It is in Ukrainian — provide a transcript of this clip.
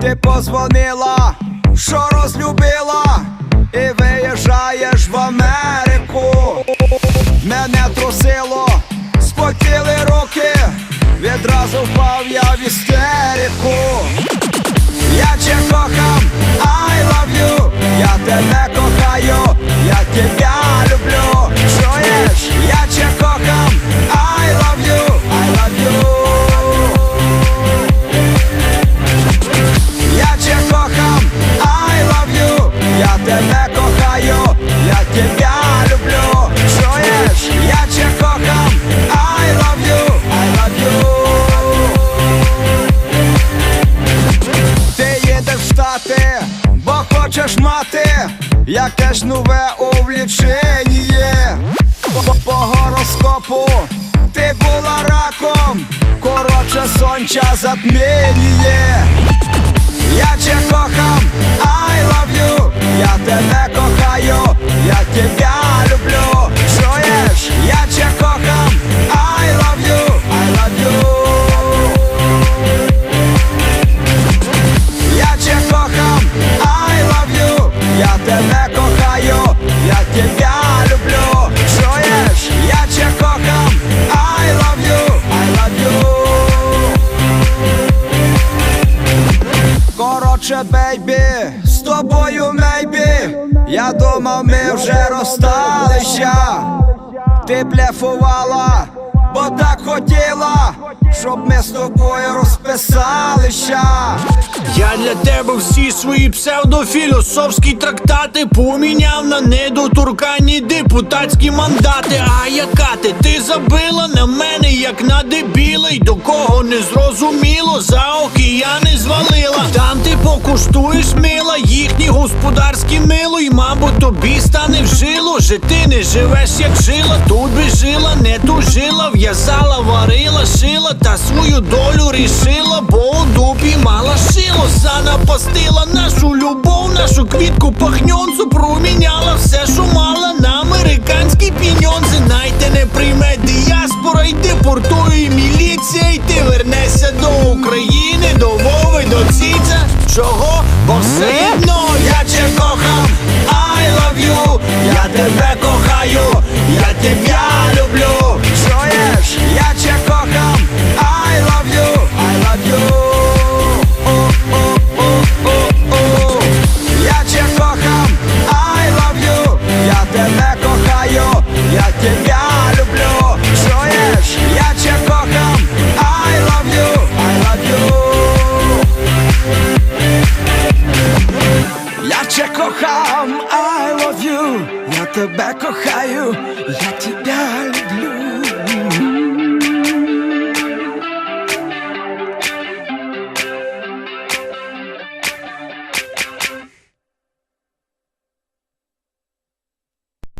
Ти позвонила, що розлюбила, і виїжджаєш в Америку. Мене трусило, спотіли руки, відразу впав я в істерику. Я тебе кохам, I love you, я тебе мати ж нове увлічення? По, гороскопу ти була раком, коротше сонча затмінює. Я тебе кохам, I love you, я тебе Коротше, бейбі, з тобою мейбі. Я думав, ми вже розсталися. Ти блефувала, бо так хотіла, щоб ми з тобою розписалися. Я для тебе всі свої псевдофілософські трактати поміняв на недоторканні депутатські мандати. А яка ти? Ти забила на мене, як на дебіла, до кого не зрозуміло, за океани звалила. Там ти покуштуєш мила, їхні господарські мило, й мабуть тобі стане в жило, ти не живеш, як жила, тут би жила, не тужила, в'язала, варила, шила, та свою долю рішила, бо у дупі мала шило, занапастила нашу любов, нашу квітку пахньонцу, проміняла все, що мала на американські піньонзи. Найте не прийме діаспора, й депортує міліція, і ти вернешся до України, до Вови, до Ціця. Чого? Бо все тебе кохаю.